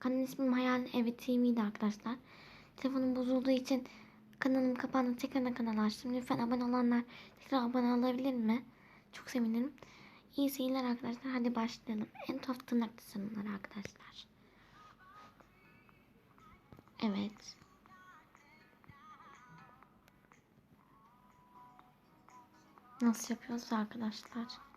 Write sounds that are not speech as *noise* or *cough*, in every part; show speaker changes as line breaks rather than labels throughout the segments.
Kanal ismim Hayal Evi TV'di arkadaşlar. Telefonum bozulduğu için kanalım kapandı. Tekrar kanal açtım. Lütfen abone olanlar tekrar abone olabilir mi? Çok sevinirim. İyi seyirler arkadaşlar. Hadi başlayalım. En tuhaf tırnak tasarımları arkadaşlar. Evet. Nasıl yapıyoruz arkadaşlar?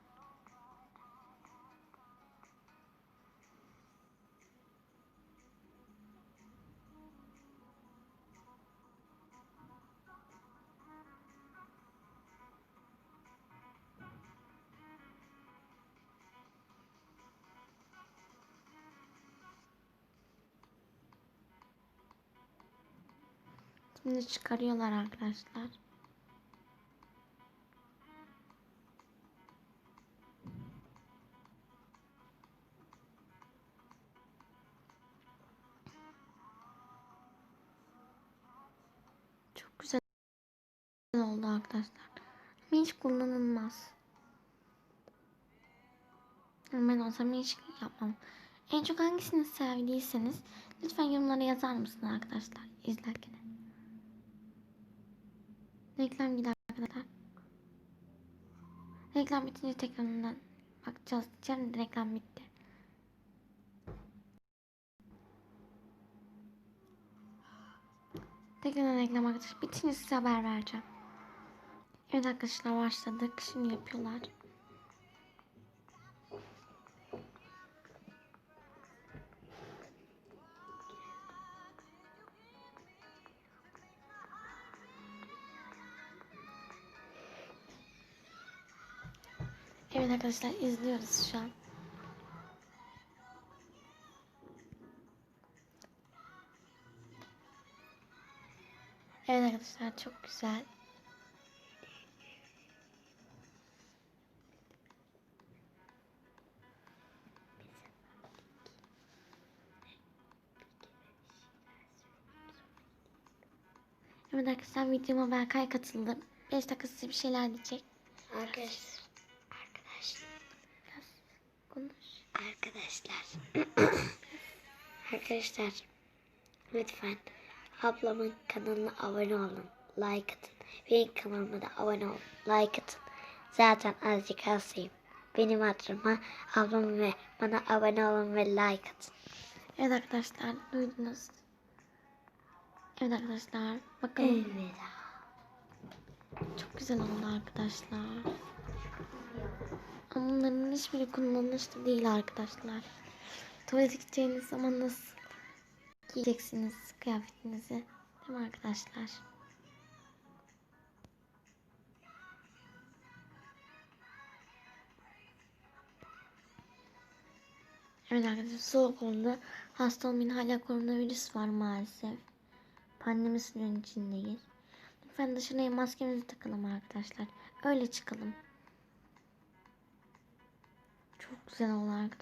Şimdi çıkarıyorlar arkadaşlar. Çok güzel oldu arkadaşlar. Ama hiç kullanılmaz. Ben olsam hiç yapmam. En çok hangisini sevdiyseniz lütfen yorumlara yazar mısınız arkadaşlar izlerken. Reklam gider arkadaşlar. Reklam bitince tekrarından bakacağız diyeceğim reklam bitti. Tekrardan reklam arkadaşlar. Bitince size haber vereceğim. Evet arkadaşlar başladık. Şimdi yapıyorlar. Evet arkadaşlar izliyoruz şu an. Evet arkadaşlar çok güzel. Evet arkadaşlar videoma Berkay katıldı. 5 dakika size bir şeyler diyecek.
Arkadaşlar.
Konuş.
Arkadaşlar. *coughs* arkadaşlar. Lütfen ablamın kanalına abone olun. Like atın. Benim kanalıma da abone olun. Like atın. Zaten azıcık hastayım. Benim hatırıma ablamı ve bana abone olun ve like atın.
Evet arkadaşlar duydunuz. Evet arkadaşlar bakın
Evet.
çok güzel oldu arkadaşlar. Ama bunların hiçbiri kullanışlı değil arkadaşlar. Tuvalete gideceğiniz zaman nasıl giyeceksiniz kıyafetinizi? Değil mi arkadaşlar? Evet arkadaşlar soğuk oldu. Hasta olmayın hala koronavirüs var maalesef. Pandemi sürünün içindeyiz. Lütfen dışarıya maskemizi takalım arkadaşlar. Öyle çıkalım. Çok güzel oldu.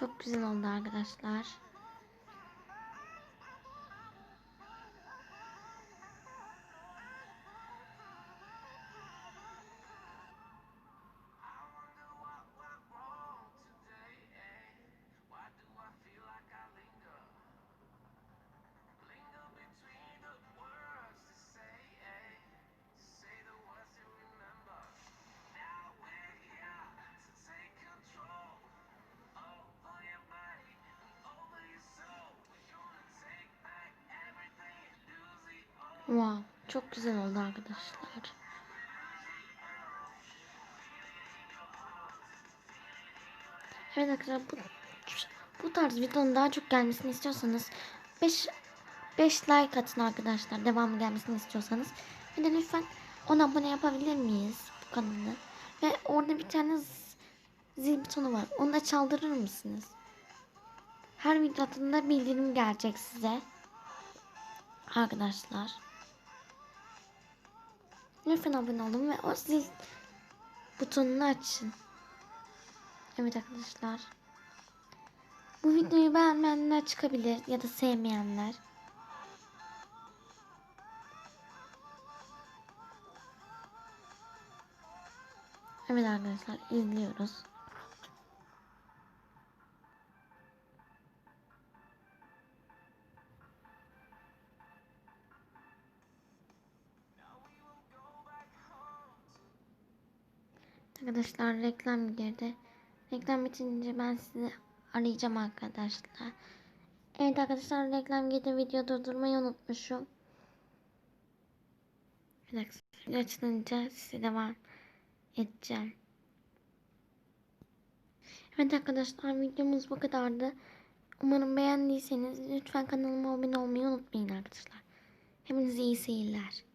Çok güzel oldu arkadaşlar. Wow, çok güzel oldu arkadaşlar. Evet arkadaşlar bu, bu tarz videonun daha çok gelmesini istiyorsanız 5 5 like atın arkadaşlar. Devamı gelmesini istiyorsanız. Bir de lütfen 10 abone yapabilir miyiz bu kanalı? Ve orada bir tane zil butonu var. Onu da çaldırır mısınız? Her video attığımda bildirim gelecek size. Arkadaşlar. Lütfen abone olun ve o zil butonunu açın. Evet arkadaşlar. Bu videoyu beğenmeyenler çıkabilir ya da sevmeyenler. Evet arkadaşlar izliyoruz. Arkadaşlar reklam girdi. Reklam bitince ben sizi arayacağım arkadaşlar. Evet arkadaşlar reklam girdi. Video durdurmayı unutmuşum. Bir dakika. Açılınca size devam edeceğim. Evet arkadaşlar videomuz bu kadardı. Umarım beğendiyseniz lütfen kanalıma abone olmayı unutmayın arkadaşlar. Hepinize iyi seyirler.